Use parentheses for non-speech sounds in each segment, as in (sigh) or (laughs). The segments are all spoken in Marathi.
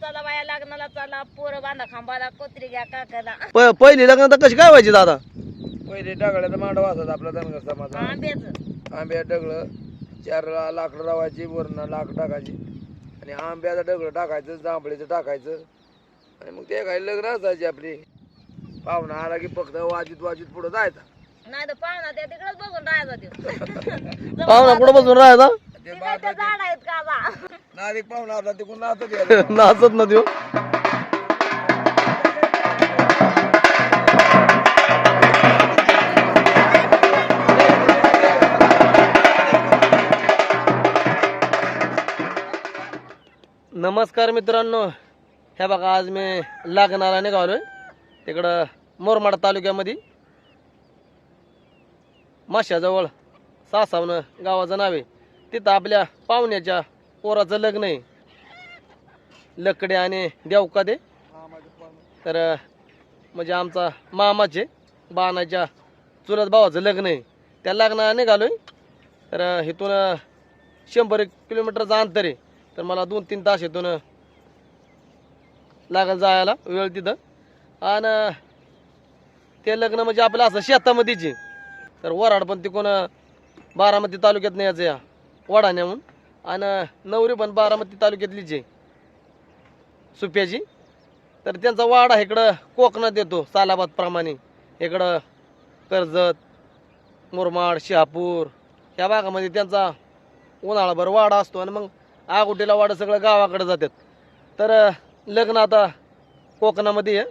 चला बाया लग्नाला चला पोरं बांधा खांबाला कोत्री घ्या काकाला. प- पहिली लग्न तर कशी काय व्हायची दादा? पहिले डगळ्याचा मांडव असत आपला धनगर समाज आंब्याच. आंब्या डगळं चार ला- लाकडं लावायची वरण लाकड टाकायची. आणि आंब्याचं डगळं टाकायचं जांभळीचं टाकायचं. आणि मग ते काही लग्न असायची आपली. पाहुणा आला की फक्त वाजीत वाजीत पुढं जायचा. नाही तर पाहुणा त्या तिकडेच बघून राहायचा (laughs) पाहुणा कुठं बसून राहायचा? ते तिकडे ते झाड आहेत का बा नारिक पाहुणा आपला तिकडून (laughs) नाचत ना त्यो. नमस्कार मित्रांनो. ह्या बघा आज मी लागणारा निघालोय. तिकडं मोरमाड तालुक्यामध्ये. माश्याजवळ सासावनं गावाचं नाव आहे. तिथं आपल्या पाहुण्याच्या पोराचं लग्न आहे. लकडे आणि देवका दे. तर म्हणजे आमचा मामाचे बाणाच्या चुलत भावाचं लग्न आहे. त्या लग्नाला निघालोय. तर इथून शंभर एक किलोमीटरचं अंतर आहे. तर मला दोन तीन तास इथून लागल जायला वेळ तिथं. आणि ते लग्न म्हणजे आपलं असं शेतामध्येच आहे. तर वराड पण तिकून बारामती तालुक्यात न्यायचं या वडाण्याहून. आणि नवरी पण बारामती तालुक्यातलीच आहे. सुप्याची तर त्यांचा वाडा इकडं कोकणात येतो सालाबाद प्रमाणे. इकडं कर्जत मुरमाड शहापूर. ह्या भागामध्ये त्यांचा उन्हाळाभर वाडा असतो आणि मग आगोटीला वाडा सगळं गावाकडे जातात. तर लग्न आता कोकणामध्ये आहे.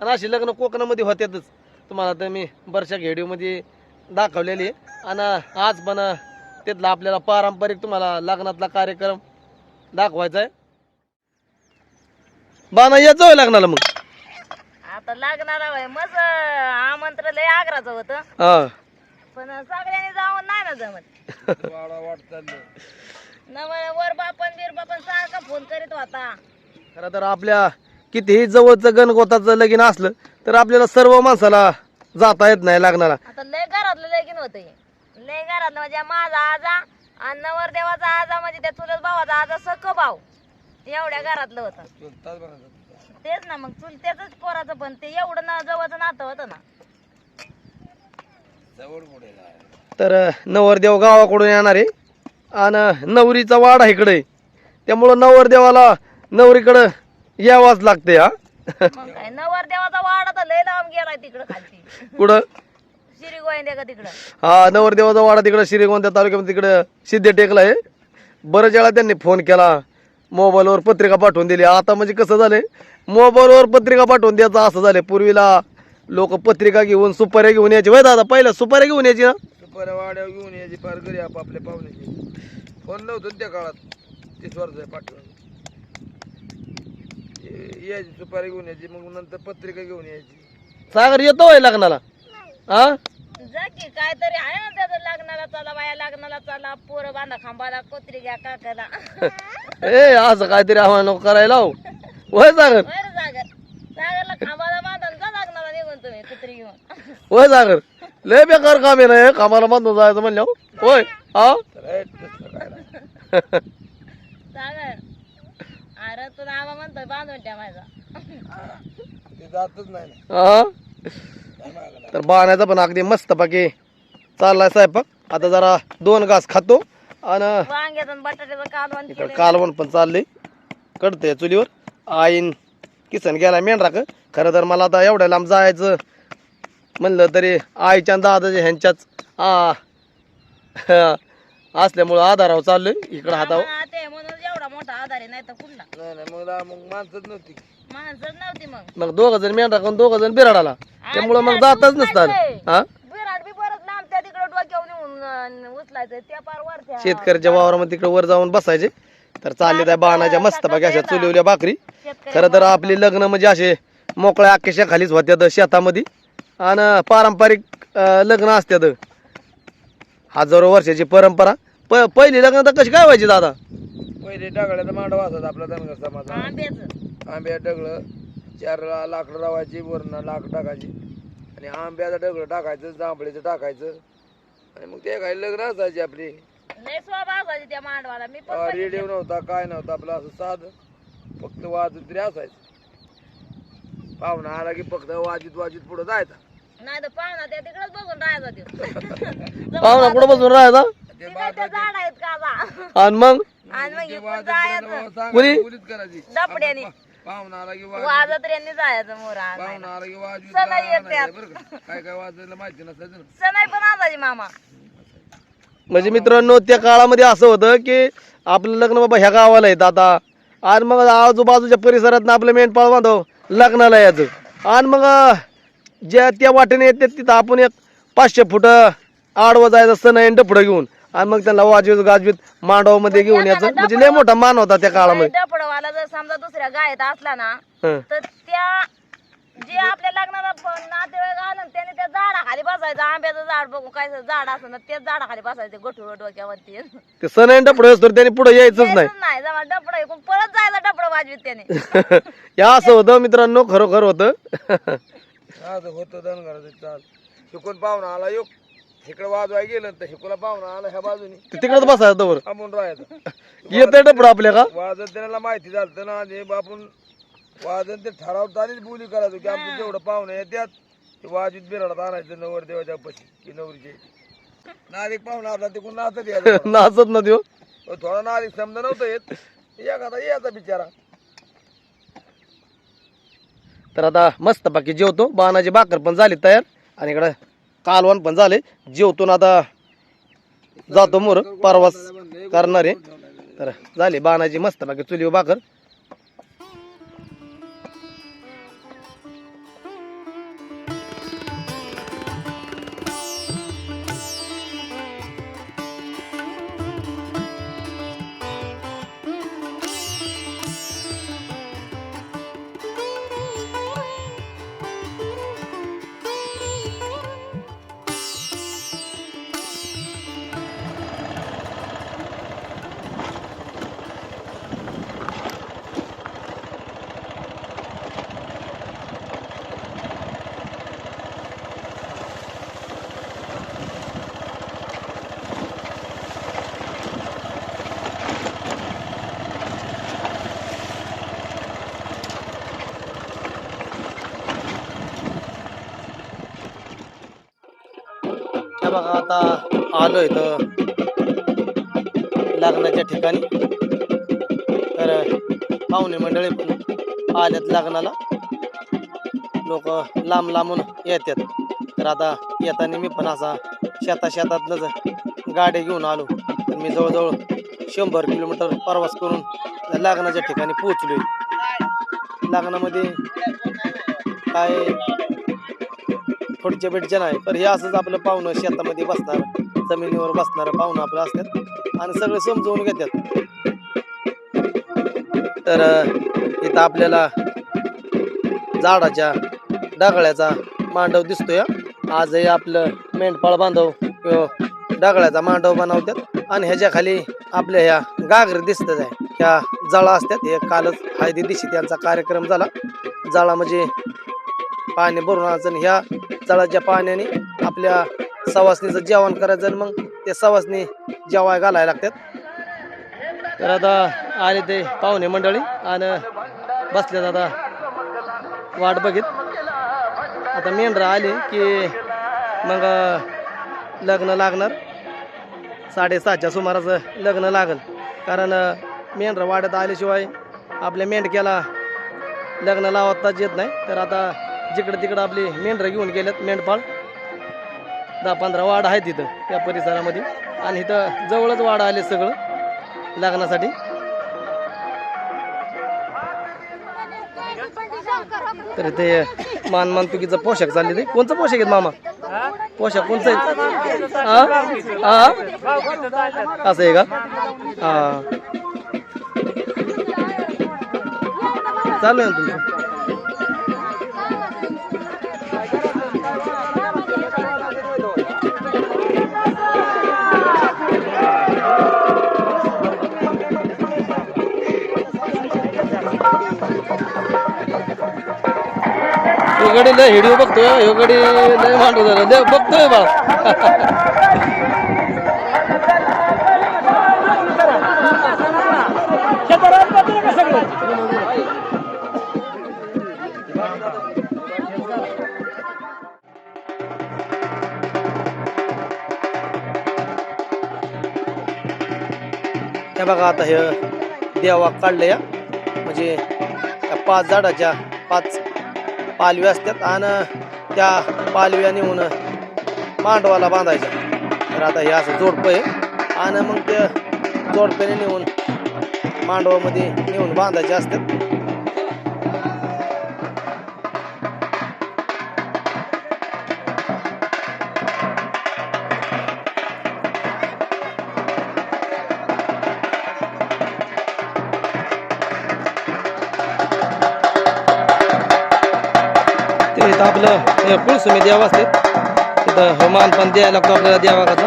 आणि अशी लग्न कोकणामध्ये होतातच. तुम्हाला तर मी बरशा व्हिडिओमध्ये दाखवलेली आणि आज पण तिथला आपल्याला पारंपरिक तुम्हाला लग्नातला कार्यक्रम दाखवायचा आहे बाना येत जाऊ लागणार मग. आता लागणार आहे मग आमंत्रण लय आग्राचं होतं. हा. पण सगळ्यांनी जाऊन नाही ना जमत. (laughs) नव वर बापन बीर बापन सारखा फोन करीत होता. खरं तर आपल्या कितीही जवळचं गणगोताचं लगीन असलं तर आपल्याला सर्व माणसाला जाता येत नाही लागणारा आता लय घरातलं लगीन होतं हे. लय घरातलं म्हणजे माझा आजा आणि नवरदेवाचा आजा म्हणजे त्या चुलत भावाचा आजा सख भाऊ. एवढ्या घरातलं होतं. तेच ना मग चुलत्याच पोराचं पण ते एवढं ना जवळचं नातं होतं ना. जवळ पुढे जाय. तर नवरदेव गावाकडून येणार आहे. आणि नवरीचा वाडा इकडे. त्यामुळं नवरदेवाला नवरीकडं यावंच लागते हा. मग काय नवरदेवाचा वाडा तर लय लांब गेलाय तिकडं खालती. कुठं? का तिकडं? हा नवरदेवाचा वाडा तिकडं श्रीगोंद्या तालुक्यामध्ये तिकडं सिद्धे टेकला आहे. बरेच वेळा त्यांनी फोन केला मोबाईलवर पत्रिका पाठवून दिली. आता म्हणजे कसं झालंय मोबाईलवर पत्रिका पाठवून द्यायचं असं झालंय. पूर्वीला लोक पत्रिका घेऊन सुपाऱ्या घेऊन यायची. वय दादा पहिला सुपाऱ्या घेऊन यायची ना? सुपाऱ्या वाड्यावर घेऊन यायची फार घरी आपापल्या पाहुण्याची. फोन नव्हतं ना त्या काळात तीस वर्ष आहे पाठवून यायची सुपारी घेऊन यायची मग नंतर पत्रिका घेऊन यायची. सागर येतो होय लग्नाला? हा? जा की काहीतरी आहे ना त्याचं लग्नाला चला बाया लग्नाला चला. पोरं बांधा खांबाला कोत्री घ्या काकाला. (laughs) ए असं काहीतरी आव्हान नको करायला हो वय सागर. बर सागर. सागरला खांबाला बांधा आणि जा लग्नाला निघून तुम्ही कुत्री घेऊन. वय सागर. लय बेकार काम आहे ना हे कामाला बांधून जायचं म्हणलं होय हा? तर हे काय. सागर अरे तुला आबा म्हणतोय बांधून ठेवायचा. ते जातच नाही ना. हा? काय तर बाण्याचा पण अगदी मस्त पाकी चाललाय स्वयंपाक. आता जरा दोन घास खातो आणि वांग्याचं आणि बटाट्याचं कालवण इकडे केलेलं. कालवण पण चाललंय. कडतंय चुलीवर. आईन किसन गेला मेंढराक. खरं तर मला आता एवढ्या लांब जायचं म्हणलं तरी आईच्या दादाच्या ह्यांच्याच आ असल्यामुळं आधारावर चाललोय. इकडं हातावर. हा, ते म्हणून एवढा मोठा आधार आहे नाही तर कुठला? नाही नाही मग ला- मग माणसंच नव्हती. माणसं नव्हती मग. मग दोघ जण मेंढराक दोघ जण बिराडाला. त्यामुळं मग जातच नसतं आलं. हा? विराट बी परत लांब त्या तिकडे डोक्यावर नेऊन अं, उचलायचं त्या पार वरच्या शेतकऱ्याच्या वावरामध्ये तिकडे वर जाऊन बसायचे. तर चालले त्या बाणाच्या मस्त पाकी अशा चुलिवल्या भाकरी. खरं तर आपली लग्न म्हणजे असे मोकळ्या आकेशा खालीच होत्यात शेतामध्ये. आणि पारंपरिक अं, लग्न असतात हजारो वर्षाची परंपरा. प पहिली लग्न तर कशी काय व्हायची दादा? पहिले डगळ्याचा मांडव असत आपला धनगर समाज आंब्याचं. आंब्या डगळं चार लाकडं लावायची वरण लाकड टाकायची. आणि आंब्याचं डगळं टाकायचं जांभळीचं टाकायचं. आणि मग ते काही लग्न असायची आपली. लय स्वभाव असायची त्या मांडवाला. मी पण रेडिओ नव्हता काय नव्हता आपलं असं साधं. फक्त वाजत तरी असायचं. पाहुणा आला की फक्त वाजित वाजित पुढे जायचा. नाही तर पाहुणा त्या तिकडेच बघून राहायचा (laughs) पाहुणा कुठं बसून राहायचा? झाड आहेत का आणि मग? आणि मग इकडून जायचं. करायची. डपड्यानी. पाहुणा आला की वाजत वाजत यांनी जायचं मोर आणायला. पाहुणा आला की वाजवीत सणा गाणं येत्यात. आणायचं बरं का? काय काय वाजायला माहिती नसायचं ना सणाई पण आणायची मामा. म्हणजे मित्रांनो त्या काळामध्ये असं होतं की आपलं लग्न बाबा ह्या गावाला येत आता. आणि मग आजूबाजूच्या परिसरात आपलं मेंढपाळ बांधव लग्नाला यायचं. आणि मग अं, ज्या त्या वाटेने येते तिथं आपण एक पाचशे फुट आडवं जायचं सण आहे पुढं घेऊन. आणि मग त्यांना वाजवीत गाजवीत मांडवामध्ये घेऊन यायचं. म्हणजे लय मोठा मान होता त्या काळामध्ये. डपडवाला जर समजा दुसऱ्या गायत असला ना हं. तर त्या जे आपल्या लग्नाला प- नातेवाईक आलं ना, त्याने त्या झाडाखाली बसायचं. आंब्याचं झाड बघून काय झाड असं ना त्याच झाडाखाली बसायचं गोठू डोक्यावरती. ते सण आहे पुढं असतो त्यांनी पुढे यायचंच नाही. नाही. जेव्हा डपड ऐकून परत जायचं डपड वाजवीत त्याने. (laughs) या असं होतं मित्रांनो खरोखर होतं. असं होतं धनगराचं चाल. शिकून पाहुणा आला यो. इकडे वाजवाय गेलं तर शिकूला पाहुणा आला ह्या बाजूनी. ते तिकडेच बसायचं वर थांबून राहायचं. येतं डपड आपल्या का? वाजत त्याला माहिती झालं ना आपण वाजन ते ठरावतानीच बोली करायचो की आमचं जेवढं पाहुणे येतात ते वाजीत बिराडात आणायचं नवर देवाच्या पशी की नवरीचे. नारिक पाहुणा आपला तिकडून नाचत यायचं. (laughs) नाचत ना पण थोडा नारिक समजा नव्हतं येत. एखादा यायचा बिचारा. तर आता मस्त बाकी जेवतो. बाणाची भाकर पण झाली तयार. आणि इकडं कालवण पण झाले. जेवतो ना आता जातो मोर परवास करणार. आहे तर झाले बाणाची मस्त बाकी चुलीवर भाकर. आता आलो इथं लग्नाच्या ठिकाणी. तर पाहुणे मंडळी पण आल्यात लग्नाला. लोक लांब लांबून येतात. तर आता येताना मी पण असा शेता शेतातलंच गाडी घेऊन आलो. तर मी जवळजवळ शंभर किलोमीटर प्रवास करून लग्नाच्या ठिकाणी पोचलोय लग्नामध्ये काय पुढच्या बिडच्या नाही पण हे असंच आपलं पाहुणं शेतामध्ये बसणार जमिनीवर बसणार पाहुणं आपलं असतात. आणि सगळं समजवून घेतात. तर इथं आपल्याला झाडाच्या डागळ्याचा मांडव दिसतोय. आजही आपलं मेंढपाळ बांधव ह्यो डागळ्याचा मांडव बनवतात. आणि ह्याच्या खाली आपल्या ह्या गागर दिसतात आहे. ह्या जळा असतात. हे कालच हळदी दिशी त्यांचा कार्यक्रम झाला. जाळा म्हणजे पाणी भरून अजून ह्या तळाच्या पाण्याने आपल्या सवासणीचं जेवण करायचं आणि मग ते सवासणी जेवाय घालायला लागतात. तर आता आले ते पाहुणे मंडळी आणि बसल्यात आता वाट बघित. आता मेंढरा आले की मग लग्न लागणार. साडेसातच्या सुमाराचं लग्न लागल. कारण मेंढरा वाड्यात आल्याशिवाय आपल्या मेंढक्याला लग्न लावताच येत नाही. तर आता जिकडं तिकडं आपली मेंढरं घेऊन गेल्यात मेंढपाळ. दहा पंधरा वाड आहेत तिथं त्या परिसरामध्ये. आणि इथं जवळच वाड आले सगळं लग्नासाठी. तर ते मान मान मानतुकीचं पोशाख चालले ते कोणचं पोशाख आहेत मामा? पोशाख कोणच आहे? हा? हा? असं आहे का? हा. चालू आहे ना तुमचं? ह्यो गाडी लय हिडिओ बघतोय ह्यो गाडी लय मांडू झालं. लय बघतोय बा हे बघा आता हे देवा काढलं या म्हणजे पाच झाडाच्या पाच पालव्या असतात आणि त्या पालव्या नेऊन मांडवाला बांधायच्या तर आता हे असं जोडपं आहे. आणि मग ते जोडप्याने नेऊन मांडवामध्ये नेऊन बांधायचे असतात. ते आपलं हे कुळसुमी देव असते तिथं पण द्यायला लागतो आपल्याला देवाचा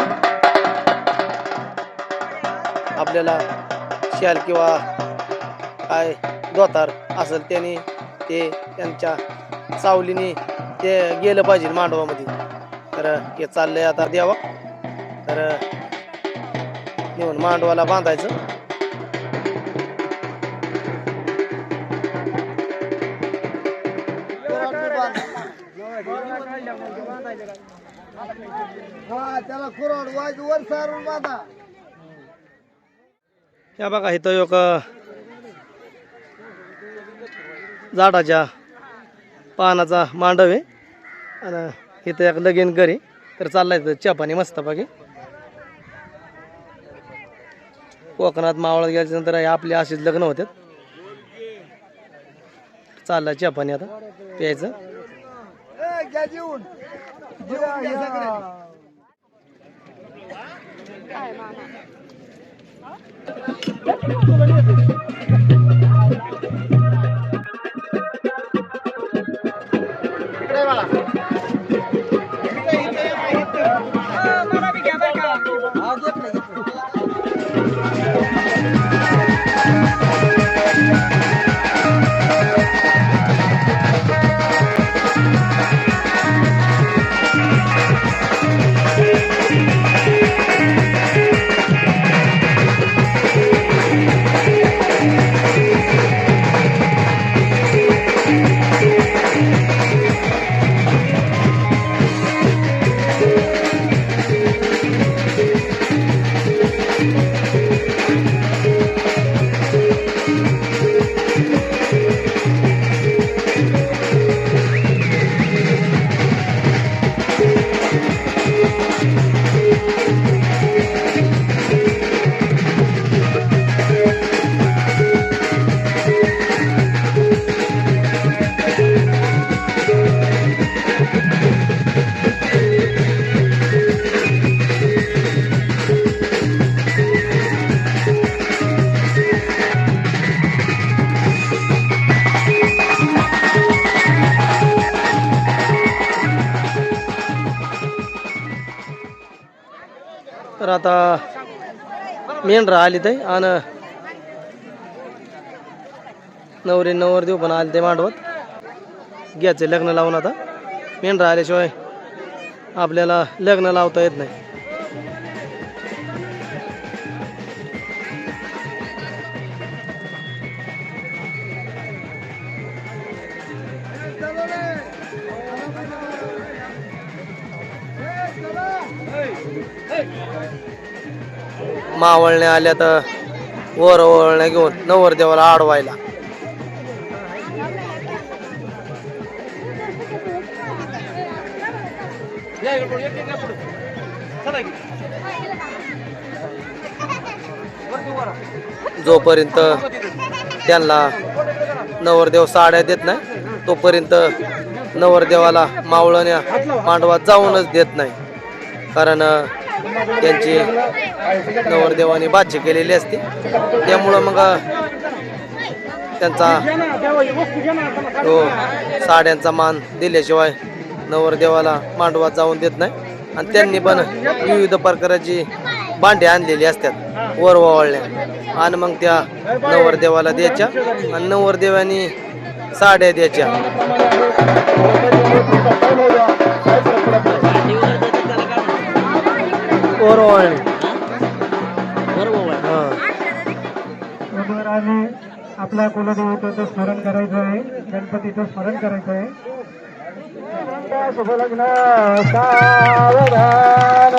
आपल्याला शाल किंवा काय दोतार असेल त्याने ते त्यांच्या सावलीने ते गेलं पाहिजे मांडवामध्ये. तर हे चाललंय आता देवा तर नेऊन मांडवाला बांधायचं. त्याला वाज वर सारून बांधा. या बघा इथं एक झाडाच्या पानाचा मांडव आहे. आणि इथं एक लगीन घरी. तर चाललाय चहा पाणी मस्त बाकी कोकणात मावळात गेल्याच्यानंतर आपले असेच लग्न होतात चाललाय चहा पाणी आता प्यायचं. 爱妈妈。啊 तर आता मेंढरा आली ते आणि नवरी नवर देऊ पण आले ते मांडवत. घ्यायचे लग्न लावून आता. मेंढरा आल्याशिवाय आपल्याला लग्न लावता येत नाही. मावळण्या आल्या तर वर ओवळण्या घेऊन नवरदेवाला आडवायला. जोपर्यंत त्यांना नवरदेव साड्या देत नाही तोपर्यंत नवरदेवाला मावळण्या मांडवात जाऊनच देत नाही. कारण त्यांची नवरदेवाने बाजी केलेली असते. त्यामुळं मग त्यांचा तो साड्यांचा मान दिल्याशिवाय नवरदेवाला मांडवात जाऊन देत नाही. आणि त्यांनी पण विविध प्रकारची भांडी आणलेली असतात वर ओवाळल्या. आणि मग त्या नवरदेवाला द्यायच्या. आणि नवरदेवानी साड्या द्यायच्या. वर ओवाळणी हा. आपल्या कुलदेवतेचं स्मरण करायचं आहे. गणपतीचं स्मरण करायचं आहे. शुभलग्न सावधान